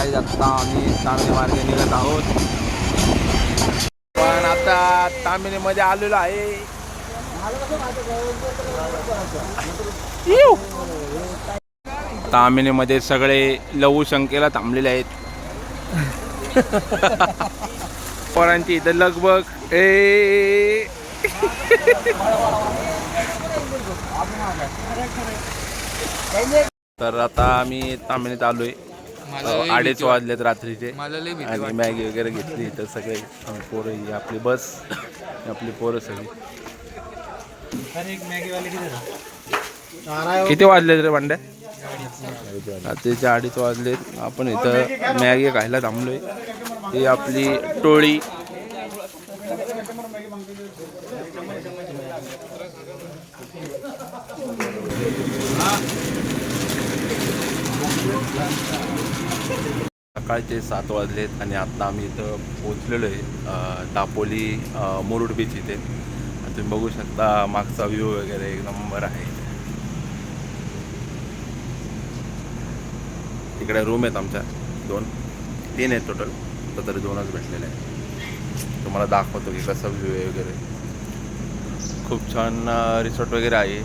काय आता आम्ही तामिनी मार्गे निघत आहोत. पण आता तामिनीमध्ये आलेलो आहे. तामिनीमध्ये सगळे लघु संख्येला थांबलेले आहेत. पोरांची इथं लगबग ए. तर आता आम्ही तामिनीत आलोय. अ, अडीच वाजलेत रात्रीचे. आणि मॅगी वगैरे घेतली इथं सगळे. पोरं ही आपली बस आपली पोरं सगळी. किती वाजले रे भांड्या? रात्रीचे अडीच वाजलेत. आपण इथं मॅगी खायला थांबलोय. ही आपली टोळी. सकाळचे सात वाजलेत आणि आता आम्ही इथं पोचलेलो आहे दापोली मुरुड बीच इथे. तुम्ही बघू शकता मागचा व्ह्यू वगैरे एक नंबर आहे. इकडे रूम आहेत आमच्या दोन. तीन आहेत टोटल तर तरी दोनच भेटलेले आहेत. तुम्हाला दाखवतो की कसा व्ह्यू आहे वगैरे. खूप छान रिसॉर्ट वगैरे आहे.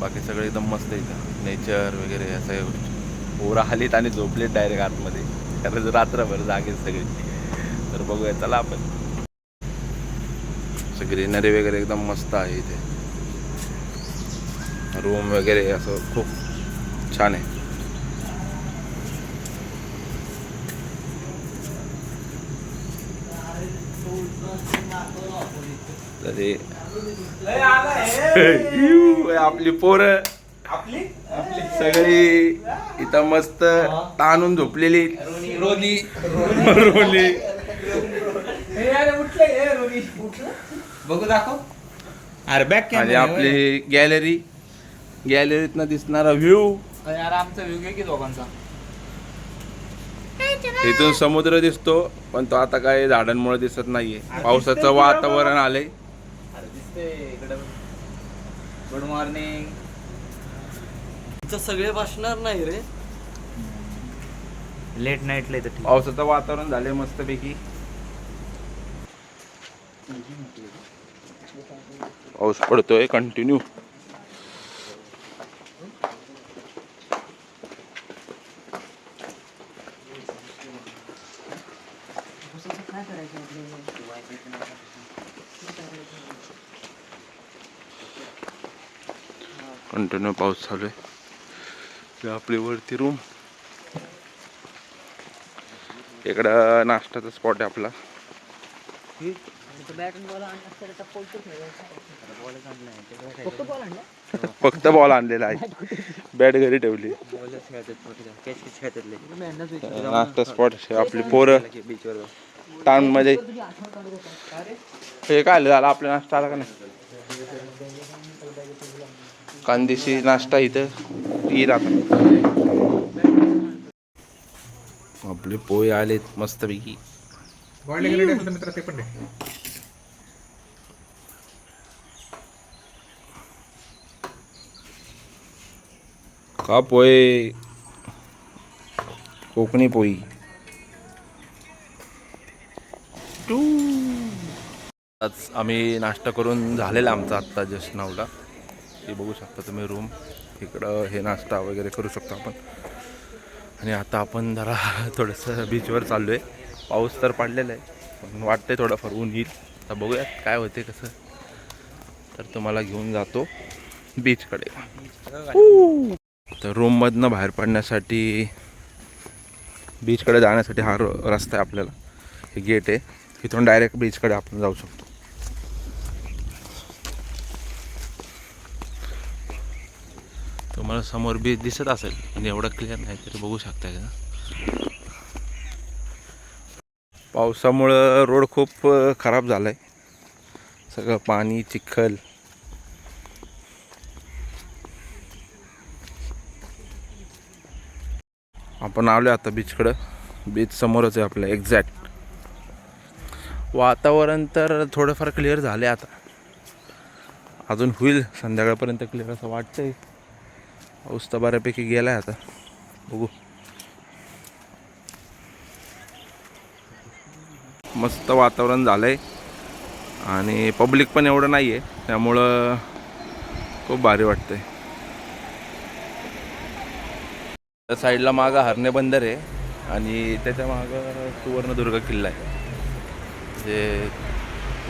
बाकी सगळं एकदम मस्त आहे इथं नेचर वगैरे या सगळ्या गोष्टी. पोरं आलीत आणि झोपलेत डायरेक्ट आतमध्ये. कारण रात्रभर जागेत सगळी. तर बघूया चला आपण. ग्रीनरी वगैरे एकदम मस्त आहे इथे. रूम वगैरे असं खूप छान आहे. आपली पोरं. सगळी इथं मस्त ताणून झोपलेली. रोली. रोली. बघू दाखव. अरे बॅक आणि आपली गॅलरी गॅलरीतनं दिसणारा व्ह्यू यार आमचा व्ह्यू घे की दोघांचा. इथून समुद्र दिसतो पण तो आता काय झाडांमुळे दिसत नाहीये. पावसाचं वातावरण आलंय. अरे दिसते इकडं. गुड मॉर्निंग इथं सगळे बसणार नाही रे. लेट नाईटला येतं ठीक. पावसाचं वातावरण झालंय मस्तपैकी. पाऊस पडतोय कंटिन्यू कंटिन्यू पाऊस चालू आहे. आपली वरती रूम इकडं नाश्त्याचा स्पॉट आहे आपला. फक्त बॉल आणलेला आहे. बॅट घरी ठेवली. नाश्ता स्पॉट आपली पोरं. टाउनमध्ये म्हणजे हे काय झालं आपला नाश्ता आला का नाही? कांदेशी नाश्ता इथं. येईल आता. आपले पोहे आलेत मस्तपैकी. मित्र ते पण दे. का पोहे. कोकणी पोळी आज आम्ही नाश्ता करून झालेला आमचा आत्ता जस्ट नावला हे बघू शकता तुम्ही रूम इकडं हे नाश्ता वगैरे करू शकतो आपण. आणि आता आपण जरा थोडंसं बीचवर चाललो आहे पाऊस तर पडलेला आहे पण वाटतंय थोडंफार ऊन येईल. आता बघूयात काय होते कसं. तर तुम्हाला घेऊन जातो बीचकडे तर रूममधनं बाहेर पडण्यासाठी बीचकडे जाण्यासाठी हा रो- रस्ता आहे आपल्याला. हे गेट आहे. इथून डायरेक्ट बीचकडे आपण जाऊ शकतो. तुम्हाला समोर बीच दिसत असेल पण एवढं क्लिअर नाही तरी बघू शकता का? पावसामुळं रोड खूप खराब झाला आहे सगळं पाणी चिखल. आपण आलो आता बीचकडं बीच समोरच आहे आपलं एक्झॅक्ट वातावरण तर थोडंफार क्लिअर झालं आहे आता. अजून होईल संध्याकाळपर्यंत क्लिअर असं वाटतंय. पाऊस तर बऱ्यापैकी गेला आता. बघू. मस्त वातावरण झालं आहे आणि पब्लिक पण एवढं नाही आहे त्यामुळं खूप भारी वाटतंय. त्या साईडला मागं हरणे बंदर आहे. आणि त्याच्या मागं सुवर्णदुर्ग किल्ला आहे. म्हणजे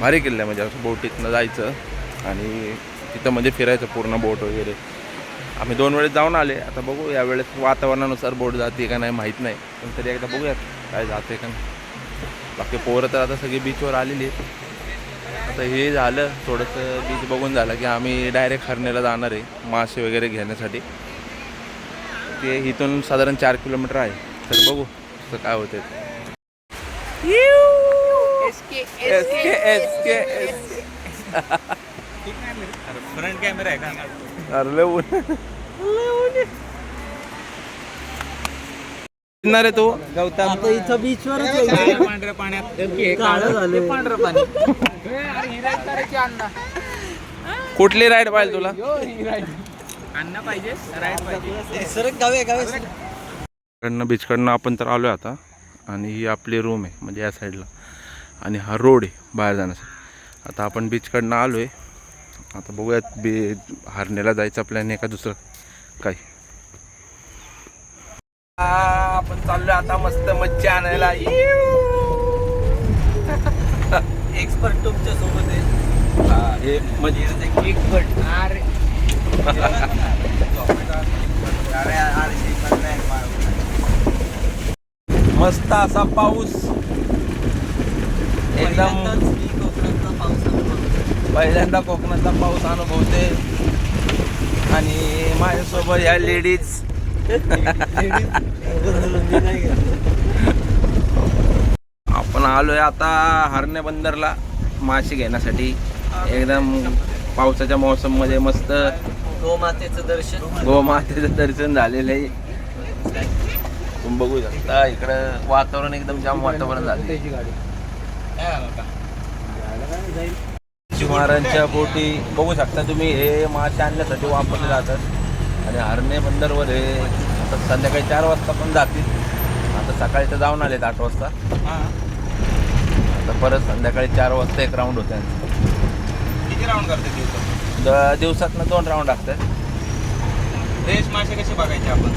भारी किल्ला आहे. म्हणजे असं बोटीतनं जायचं. आणि तिथं म्हणजे फिरायचं पूर्ण बोट वगैरे. आम्ही दोन वेळेस जाऊन आले. आता बघू यावेळेस वातावरणानुसार बोट जाते का नाही माहीत नाही. पण तरी एकदा बघूयात काय जाते का नाही. बाकी पोरं तर आता सगळी बीचवर आलेली आहेत. आता हे झालं थोडंसं बीच बघून झालं की आम्ही डायरेक्ट हरणेला जाणार आहे मासे वगैरे घेण्यासाठी. ते इथून साधारण चार किलोमीटर आहे. तर बघू कसं काय होते फ्रंट कॅमेरा आहे का? अरे आहे तू. गौतम. आता इथं बीचवर पांढऱ्या पाण्यात? काळं झालं पांढरं पाणी. कुठली राईड पाहिजे तुला? अन्न पाहिजे राईट पाहिजे. सरक गावे गावे कडनं बीचकडनं आपण तर आलो आता. आणि ही आपली रूम आहे म्हणजे या साईडला आणि हा रोड आहे बाहेर जाण्यासाठी. आता आपण बीचकडनं आलो आहे आता बघूयात बी हरणेला जायचं प्लॅन आहे का दुसरं? काय? आपण चाललोय आता मस्त मच्छी आणायला. एक्सपर्ट तुमच्यासोबत आहे. हा, हे मच्छी अरे. मस्त असा पाऊस. एकदम पाऊस. पहिल्यांदा कोकणाचा पाऊस अनुभवते. आणि माझ्यासोबत या लेडीज. आपण आलोय आता हरणे बंदरला मासे घेण्यासाठी. एकदम पावसाच्या मौसममध्ये मस्त गोमातेचं दर्शन. गोमातेचं दर्शन झालेलं आहे. तुम्ही बघू शकता इकडं वातावरण एकदम जाम वातावरण झाले महाराजांच्या बोटी बघू शकता तुम्ही. हे मासे आणण्यासाठी वापरले जातात. आणि हरणे बंदरवर हे आता संध्याकाळी चार वाजता पण जातील. आता सकाळी तर जाऊन आलेत आठ वाजता. आता परत संध्याकाळी चार वाजता एक राऊंड होते. किती राऊंड करते दिवसातनं दोन राऊंड असतात. फ्रेश मासे कसे बघायचे आपण?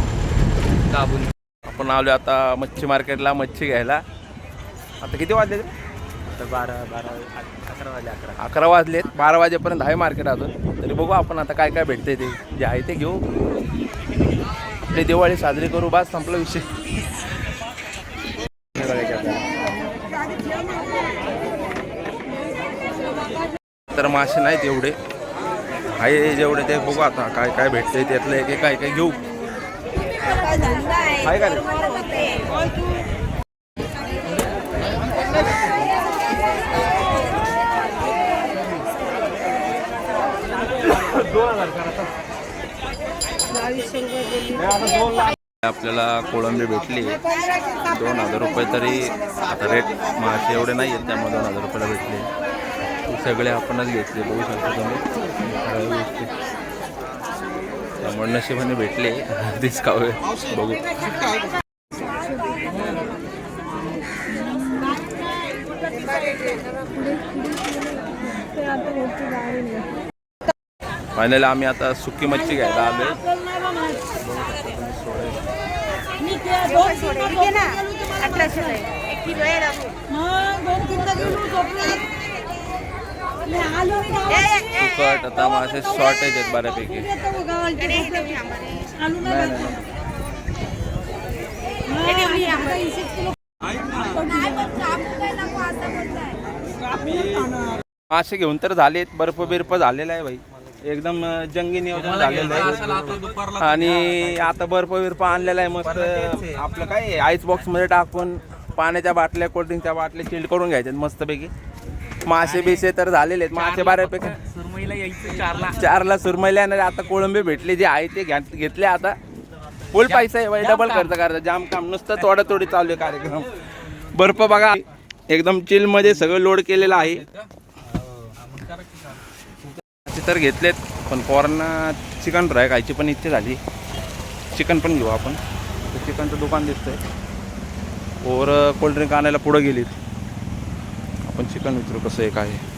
दाबून. आपण आलो आता मच्छी मार्केटला मच्छी घ्यायला. आता किती वाजले? आता बारा बारा अकरा वाजले अकरा. अकरा वाजलेत बारा वाजेपर्यंत आहे मार्केट अजून. तरी बघू आपण आता काय काय भेटते ते. जे आहे ते घेऊ. आपली दिवाळी साजरी करू. बस संपला विषय. तर मासे नाहीत एवढे. आहे जेवढे ते बघू आता काय काय भेटते त्यातलं एक एक काय काय घेऊ आहे? का आपल्याला कोळंबी भेटली. दोन हजार रुपये तरी आता रेट मासे एवढे नाही आहेत त्यामुळे दोन हजार रुपयाला भेटले. सगळे आपणच घेतले बघू शकतो तुम्ही. त्यामुळे नशिबाने भेटले. दिसकावे बघू. फायनली आम्ही आता सुकी मच्छी घ्यायला आलोय. सुकट आता मासे शॉर्टेज आहेत बऱ्यापैकी. नाही नाही नाही. मासे घेऊन तर झालेत बर्फ बिर्फ झालेला आहे भाई. एकदम जंगी नियोजन झालेलं आहे. आणि आता बर्फ बिर्फ आणलेला आहे मस्त. आपलं काय आईस बॉक्समध्ये टाकून पाण्याच्या बाटल्या कोल्ड्रिंकच्या बाटल्या चिल्ड करून घ्यायच्या मस्तपैकी. मासे बिसे तर झालेले आहेत मासे बऱ्यापैकी. सुरमईला यायचं चारला. चारला सुरमईला येणारे आता कोळंबी भेटले जे आहे ते घेतले आता. फुल पैसा आहे डबल खर्च करता जाम काम. नुसतं तोडा तोडी चालू आहे कार्यक्रम. बर्फ बघा एकदम चिलमध्ये सगळं लोड केलेलं आहे. ते तर घेतलेत पण पोरांना चिकन फ्राय खायची पण इच्छा झाली. चिकन पण घेऊ आपण. चिकनचं दुकान दिसतंय. पोरं कोल्ड्रिंक आणायला पुढं गेलीत. आपण चिकन विचारू कसं आहे काय आहे.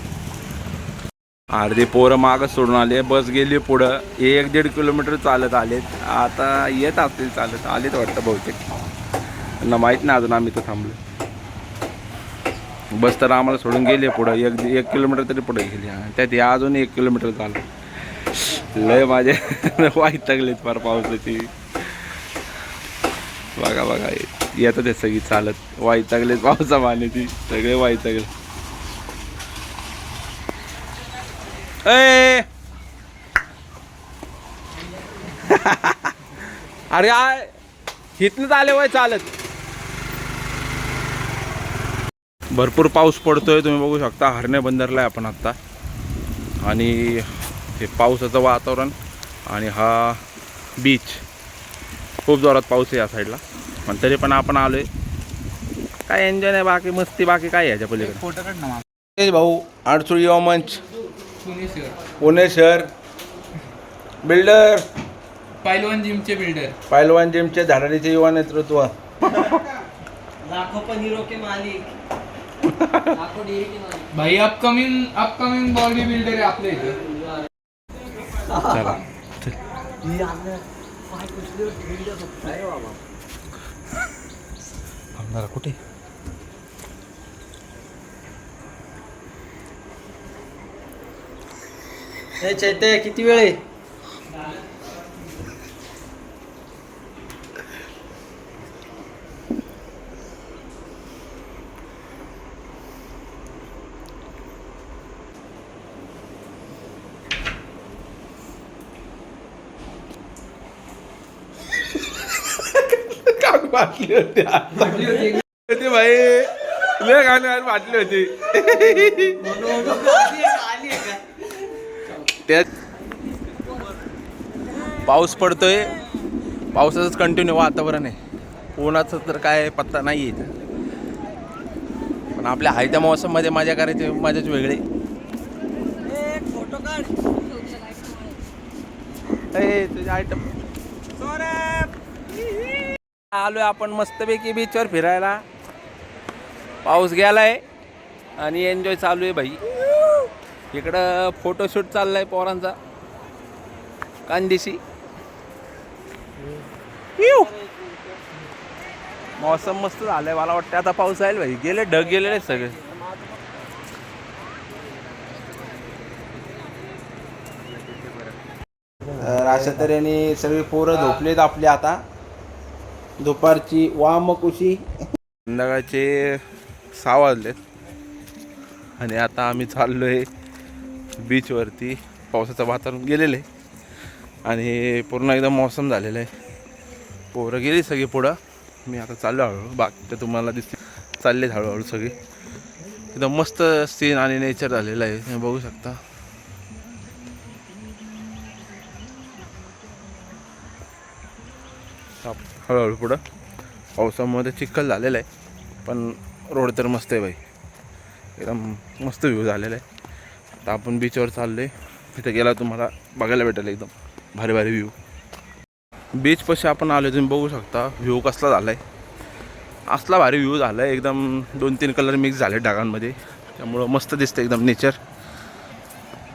अर्धी पोरं मागं सोडून आले बस गेली पुढं. एक दीड किलोमीटर चालत आलेत. आता येत असतील चालत. आलेत वाटतं बहुतेक. त्यांना माहीत नाही अजून आम्ही तर थांबलो. बस तर आम्हाला सोडून गेली पुढं. एक एक किलोमीटर तरी पुढे गेली. त्यात या अजून एक किलोमीटर चाललं लय माझे वाईट लागलेत फार पावसाची. बघा बघा येतात ते सगळी चालत. वाईट लागलेत पावसा पाण्याची सगळे वाईट लागले. ए! अरे आय! इथनंच आले वय चालत. भरपूर पाऊस पडतोय तुम्ही बघू शकता हरणे बंदरला आहे आपण आत्ता. आणि हे पावसाचं वातावरण आणि हा बीच खूप जोरात पाऊस आहे या साईडला पण तरी पण आपण आलोय. काय एन्जॉय नाही बाकी मस्ती बाकी काय आहे याच्या पलीकडे? भाऊ अडचूळ युवा मंच. पुणे शहर. बिल्डर पैलवान जिमचे बिल्डर पैलवान जिमचे धाराडीचे युवा नेतृत्व. लाखो पनीरों के मालिक. भाई अपकमिंग अपकमिंग बॉडी बिल्डर आहे आपल्या इथं. चला. जरा कुठे? हे चैत्य किती वेळ आहे? वाटली होती. भाई लय गाणं वाटली होती. त्यात पाऊस पडतोय. पावसाचंच कंटिन्यू वातावरण आहे. उन्हाचं तर काय पत्ता नाही. पण आपल्या हायत्या मौसममध्ये मजा करायची मजाच वेगळी. फोटो काढ आलो आहे आलोय आपण मस्तपैकी बीचवर फिरायला. पाऊस गेलाय आणि एन्जॉय चालू आहे भाई. इकडं फोटोशूट चाललाय पोरांचा. कांदिशी. मौसम मस्त झालाय मला वाटतं आता पाऊस आहे भाई. गेले ढग गेलेले सगळे. तर अशा तऱ्हेने सगळी पोरं झोपलेत आपली आता. दुपारची वामकुशी संध्याकाळचे सहा वाजले आणि आता आम्ही चाललो आहे बीचवरती पावसाचं वातावरण गेलेलं आहे आणि पूर्ण एकदम मौसम झालेलं आहे. पोरं गेली सगळी पुढं. मी आता चाललो हळूहळू. बाकी तर तुम्हाला दिसते चालले हळूहळू सगळी. एकदम मस्त सीन आणि नेचर झालेलं आहे. तुम्ही बघू शकता. हळूहळू पुढं. पावसामध्ये चिखल झालेलं आहे पण रोड तर मस्त आहे बाई. एकदम मस्त व्ह्यू झालेला आहे. आता आपण बीचवर चाललो आहे तिथे गेला तुम्हाला बघायला भेटेल एकदम. भारी भारी व्ह्यू बीचपाशी आपण आलो तुम्ही बघू शकता व्ह्यू कसला झाला आहे असला भारी व्ह्यू झाला आहे एकदम दोन तीन कलर मिक्स झाले ढगांमध्ये. त्यामुळं मस्त दिसतं एकदम नेचर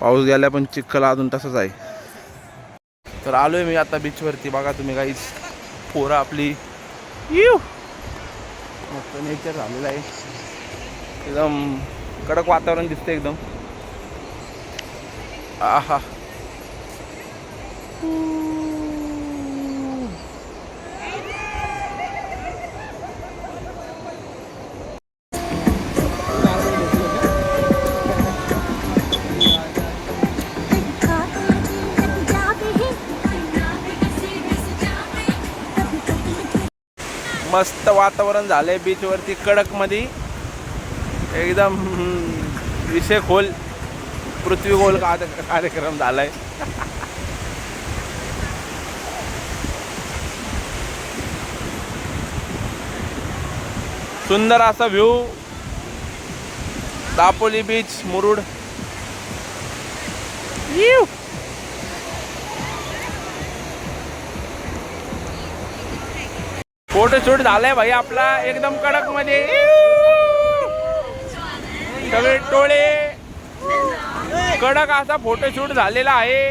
पाऊस गेला पण चिखल अजून तसंच आहे. तर आलो आहे मी आता बीचवरती बघा तुम्ही काहीच पोरं आपली. येऊ मस्त नेचर झालेलं आहे. एकदम कडक वातावरण दिसतं एकदम. आहा. मस्त वातावरण झालंय बीचवरती कडकमध्ये. एकदम विषय खोल. पृथ्वी गोल झाला कार्यक्रम झालाय. सुंदर असा व्ह्यू दापोली बीच मुरुड. येऊ. फोटोशूट झालाय भाई आपला एकदम कडकमध्ये सगळे टोळे. कडक असा फोटोशूट झालेला आहे.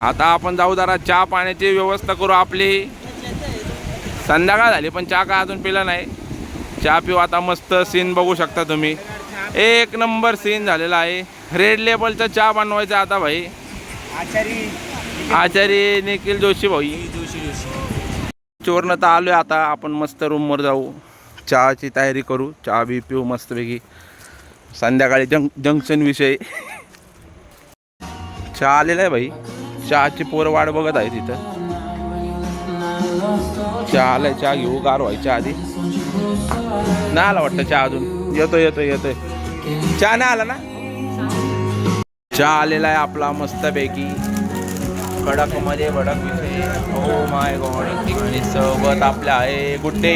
आता आपण जाऊ जरा चहा पाण्याची व्यवस्था करू आपली. संध्याकाळ झाली पण चहा काय अजून पिला नाही. चहा पिऊ आता मस्त सीन बघू शकता तुम्ही. एक नंबर सीन झालेला आहे. रेड लेबलचा चहा बनवायचा आता भाई. आचारी निखिल जोशी भाई. चोरनं तर आलोय आता. आपण मस्त रूमवर जाऊ. चहाची तयारी करू. चहा बी पिऊ मस्तपैकी. संध्याकाळी जंक जंक्शन विषय. चहा आलेला आहे भाई. चहाची पोरं वाट बघत आहे तिथं. चहा आलाय चहा घेऊ. गार व्हायच्या आधी. नाही आला वाटतं चहा अजून. येतोय येतोय येतोय. चहा नाही आला ना? चहा आलेला आहे आपला मस्तपैकी. कडकमध्ये भडक विषय हो माय गॉड आणि सोबत आपल्या आहे गुड्डे.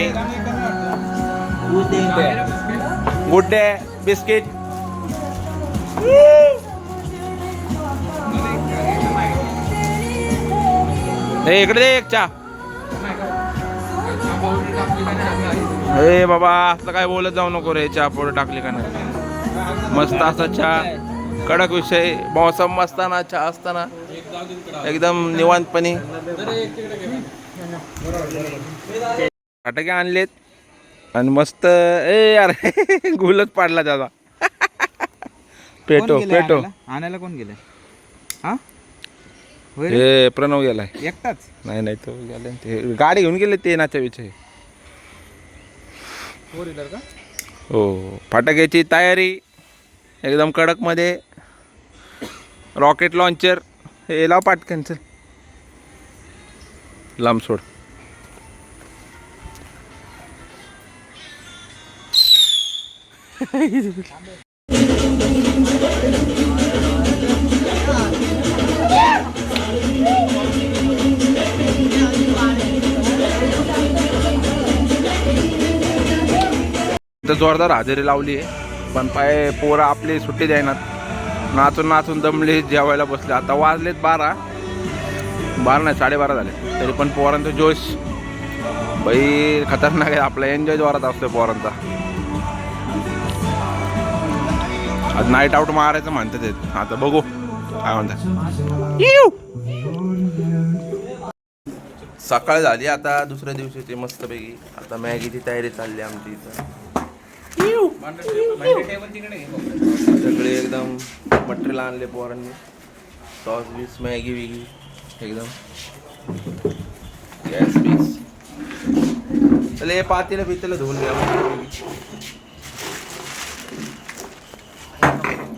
गुड्डे बिस्किट. इकडे दे एक चहा. हे बाबा असं काय बोलत जाऊ नको रे चहा पोड टाकली का नाही? मस्त असा चहा कडक विषय मौसम असताना चहा असताना एकदम निवांतपणे. फटाके आणलेत. आणि मस्त ए अरे गुलच पाडला त्याचा. पेटो पेटो आणायला? कोण गेले हा? हे प्रणव गेलाय. एकटाच? नाही नाही तो गेले ते गाडी घेऊन गेले ते नाच्या विषय. फोर व्हीलर का? हो फटाक्याची तयारी. एकदम कडकमध्ये रॉकेट लॉन्चर हे लाव पाटकन चल. लांब सोड. जोरदार हजेरी लावली आहे पण पाय पोरं आपली सुट्टी द्यायनात नाचून नाचून दमले जेवायला बसले. आता वाजलेत बारा. बारा नाही साडेबारा झाले. तरी पण पोरांचा जोश. बाई खतरनाक आहे. आपला एन्जॉय जोरात असतोय पोरांचा. आज नाईट आउट मारायचं म्हणतात ते. आता बघू. काय म्हणतात. येऊ. सकाळ झाली आता दुसऱ्या दिवशीची मस्तपैकी. आता मॅगीची तयारी चालली आमची इथं. सगळे एकदम मटेरियल आणले पोरांनी. सॉस बीस मॅगी विगी एकदम. गॅस बीस. चले हे पातेलं पितेलं धुवून घ्या.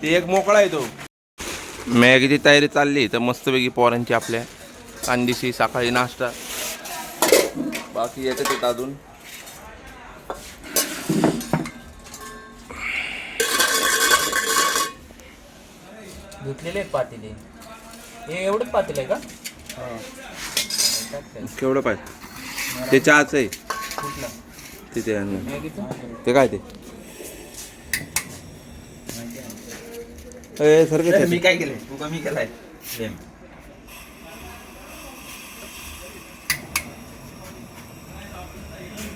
ते एक मोकळा आहे तो. मॅगीची तयारी चालली तर मस्तपैकी पोरांची आपल्या कांदीशी सकाळी नाश्ता. बाकी येतात अजून. धुतलेले आहेत पातेले. हे एवढंच पातेल आहे का? केवढं पाहिजे? ते चहाच आहे. तिथे आणलं. मॅगीचं? ते काय ते? सर मी काय केलंय? तू कमी केलाय.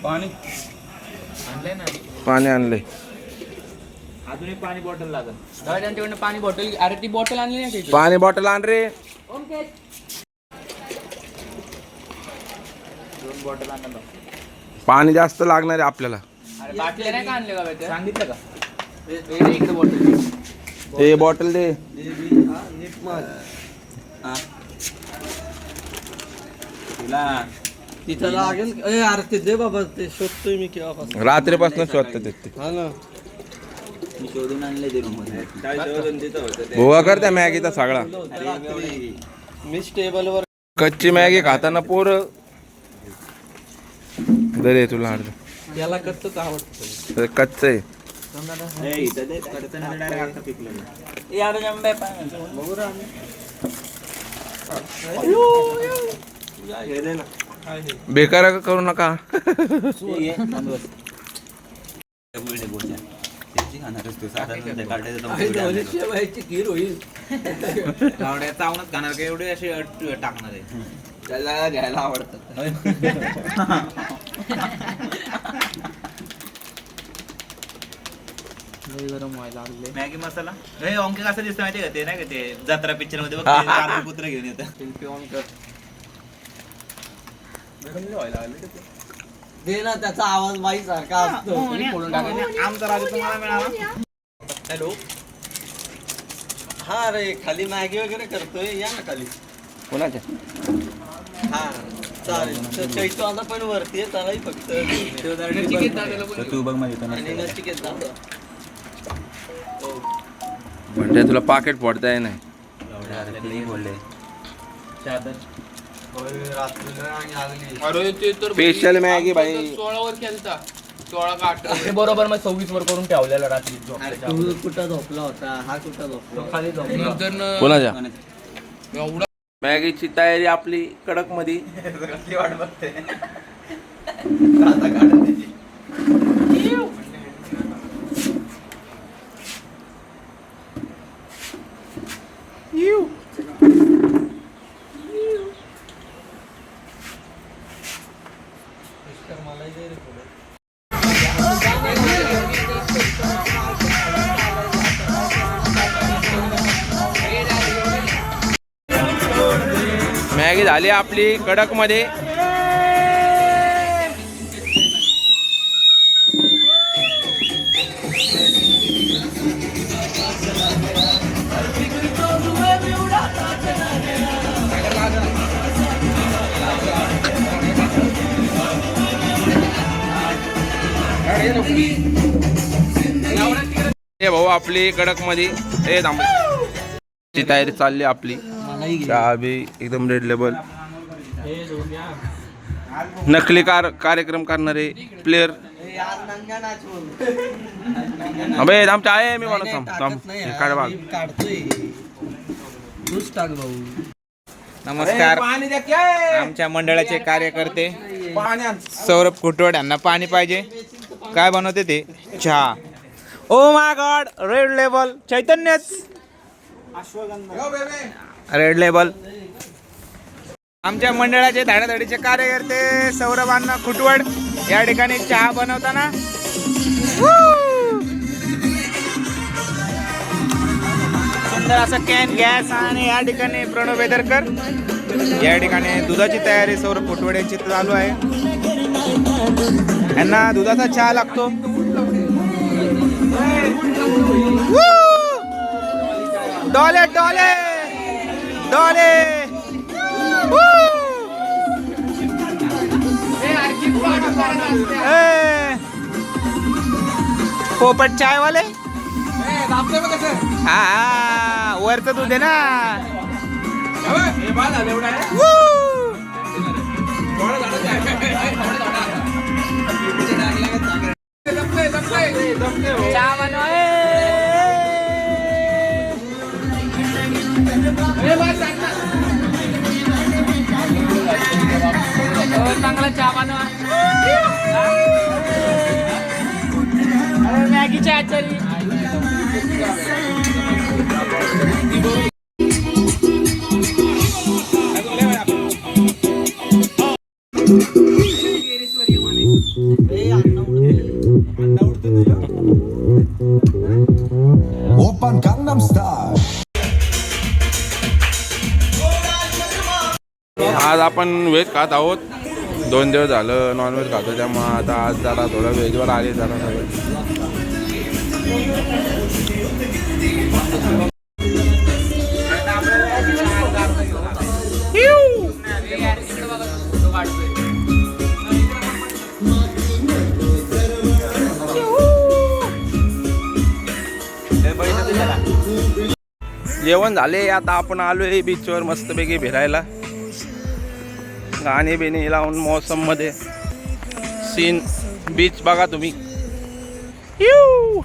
पाणी. आणलंय ना पाणी आणलंय. अजून एक पाणी बॉटल लागल. त्यांच्याकडनं पाणी बॉटल अरे ती बॉटल आणली नाही पाणी बॉटल आण रे. दोन बॉटल आणलं पाणी जास्त लागणार आहे आपल्याला. अरे बाटल्या नाही का आणले का सांगितलं का? हे इकडे बॉटल ते बॉटल दे. तुला. तिथं लागेल. ए अरे ते दे बाबा ते शोधतोय मी केव्हापासून. रात्रीपासून शोधतात ते. हा ना. मी शोधून आणले ते रूम गोवा कर त्या मॅगीचा सगळा. मी स्टेबलवर कच्ची मॅगी खाताना पोर. दे तुला अर्ध. त्याला कच्चच आवडतं. कच्च आहे. बेकार करू नका. शेवायची खीर होईल. गावड्या चावूनच खाणार का? एवढे असे अट- टाकणार आहे. त्याला घ्यायला आवडतात गरम व्हायला लागले. मॅगी मसाला? हे ओंके कसं दिसतं माहिती का? ते नाही का ते जत्रा पिक्चरमध्ये बघ ते घेऊन येतं दे ना त्याचा आवाज बाई सारखा असतो. आमचा राजू तुम्हाला मिळाला? हॅलो? हा रे खाली मॅगी वगैरे करतोय. या ना खाली. कोणाच्या? हा चालेल. चैतो आता पण वरती आहे त्यालाही फक्त नचिकेत दादाला पण तू बघ माझी आणि नचिकेत दादा हो. म्हणजे तुला पाकिट फोडता नाही. बोलले चादर. अरे ते तर Special Maggi बाई. सोळा वर केलता सोळा का अठरा ते बरोबर मग सव्वीस वर करून ठेवलेला रात्री तू कुठं झोपला होता? हा कुठं झोपला खाली झोपला. नंतर न कोणाच्या? एवढा मॅगीची तयारी आपली कडकमध्ये वाट बघते? आता त्याची. मलाही दे रे थोडं. मॅगी झाली आपली कडकमध्ये. हे भाऊ आपली कडकमध्ये हे तयारी चालली आपली. चहा बी एकदम रेड लेबल हे. नकली कार कार्यक्रम करणारे प्लेअर यार नंगा नाच बोल. अबे थांब चहा आहे मी नाही, बनवतो नाही, थांब थांब. टाकत नाही यार. काढ बाग. मी काढतोय. तूच टाक भाऊ. नमस्कार. आमच्या मंडळाचे कार्यकर्ते सौरभ कुटवड यांना पाणी पाहिजे. काय बनवते ते? चहा. Oh my God red label चैतन्यच रेड लेबल आमच्या मंडळाचे धाडाधाडीचे कार्यकर्ते सौरभांना खुटवड या ठिकाणी चहा बनवताना. सुंदर असं कॅन गॅस आणि या ठिकाणी प्रणव वेदरकर या ठिकाणी दुधाची तयारी सौरभ फुटवड यांची चालू आहे. यांना दुधाचा चहा लागतो! डोले डोले डोले! पोपट चायवाले? हा हा वरचं दूध आहे ना. चहा बनवा, चांगला चहा बनवा आचारी. आज आपण व्हेज खात आहोत. दोन दिवस झालं नॉनव्हेज खातो त्यामुळं आता आज जरा थोडं व्हेजवर आले जरा सगळं. जेवण झाले आता आपण आलोय बीचवर मस्तपैकी फिरायला. गाणे बिणे लावून मौसममध्ये. सीन बीच बघा तुम्ही. यू!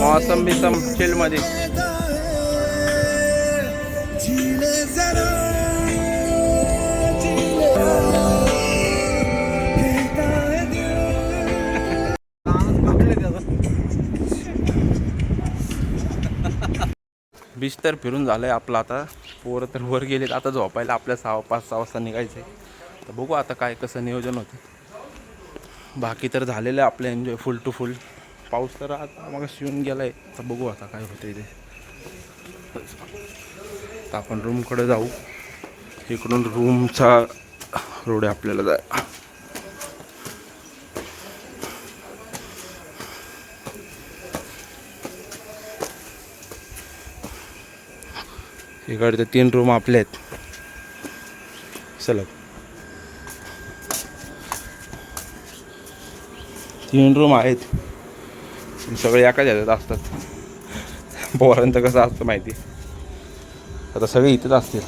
मौसम बिसम चिलमध्ये बीच तर फिरून झालं आहे आपलं आता. पोरं तर वर गेलेत आता झोपायला आपल्या सहा पाच सहा वाजता निघायचं आहे तर बघू आता काय कसं नियोजन होतं. बाकी तर झालेलं आहे आपलं एन्जॉय फुल टू फुल पाऊस तर आता मग शिवून गेला आहे तर बघू आता काय होतं इथे तर आपण रूमकडे जाऊ. इकडून रूमचा रोड आहे आपल्याला जाय. इकडचे तीन रूम आपले आहेत. सलग तीन रूम आहेत. सगळे एकाच ह्याच्यात असतात. पोरांचं कसं असतं माहिती? आता सगळे इथेच असतील.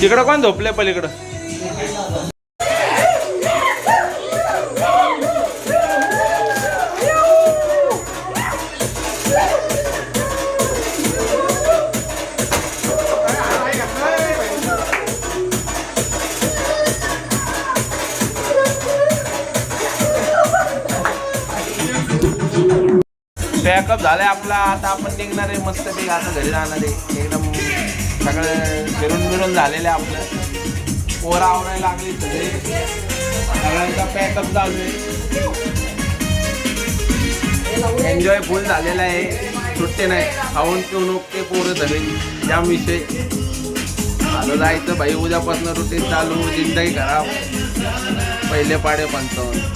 तिकडं कोण झोपले पलीकडं? पॅकअप झालाय आपला. आता आपण निघणार आहे मस्त ते आता घरी जाणार आहे. एकदम सगळं फिरून बिरून झालेलं आहे आपलं. पोरं आवरायला लागली सगळे. सगळ्यांचा पॅकअप चालू आहे. एन्जॉय फुल झालेला आहे. सुट्टे नाही. खाऊन पिऊन ओके पोरं सगळे. जाम विषय आलं जायचं भाई. उद्यापासून रुटीन चालू. जिंदगी खराब. पहिले पाडे पंचावन्न.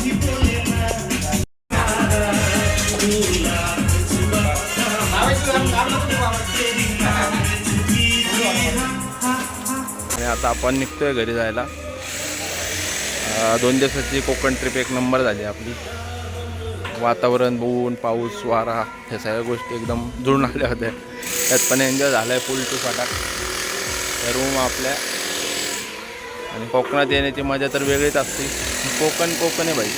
आता आपण निघतोय घरी जायला. दोन दिवसाची कोकण ट्रिप एक नंबर झाली आपली. वातावरण ऊन पाऊस वारा ह्या सगळ्या गोष्टी एकदम जुळून आल्या होत्या. त्यात पण एन्जॉय झाला आहे फुल टू फाटाक त्या रूम आपल्या. आणि कोकणात येण्याची मजा तर वेगळीच असते. कोकण कोकण आहे भाई.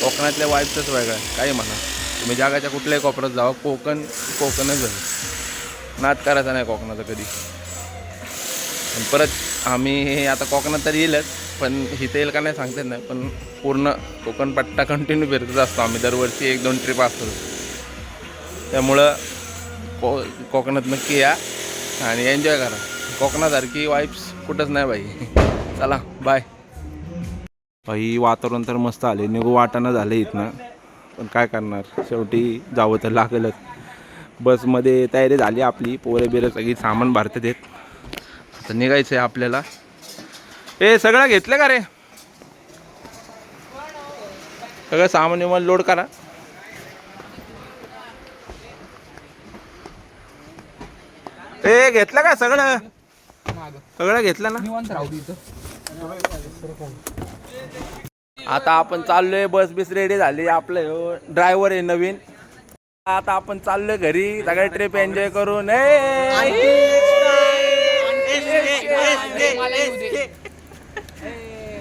कोकणातल्या वाईफचंच वेगळं काही म्हणा. तुम्ही जगाच्या कुठल्याही कोपऱ्यात जावा. कोकण कोकणच आहे. नाद करायचा नाही कोकणाचा कधी. आणि परत आम्ही आता कोकणात तर येईलच पण इथे येईल का नाही सांगते नाही पण पूर्ण कोकण पट्टा कंटिन्यू फिरतच असतो आम्ही. दरवर्षी एक दोन ट्रिप असतो. त्यामुळं को कोकणात नक्की या आणि एन्जॉय करा. कोकणासारखी वाईफ्स कुठंच नाही बाई. चला बाय बाई वातावरण तर मस्त आले निघू वाटाणं झालं इथनं. पण काय करणार? शेवटी जावं तर लागलंच. बसमध्ये तयारी झाली आपली. पोरे बिरं सगळी सामान भारतात. येत आता निघायचं आहे आपल्याला. ए सगळं घेतलं का रे? सगळं सामान विमान लोड करा. ए घेतलं का सगळं? सगळं घेतलं ना? आता आपण चाललोय बस बिस रेडी झाली. आपलं ड्रायव्हर आहे नवीन. आता आपण चाललोय घरी. सगळे ट्रिप एन्जॉय करून. ए! मला येऊ दे.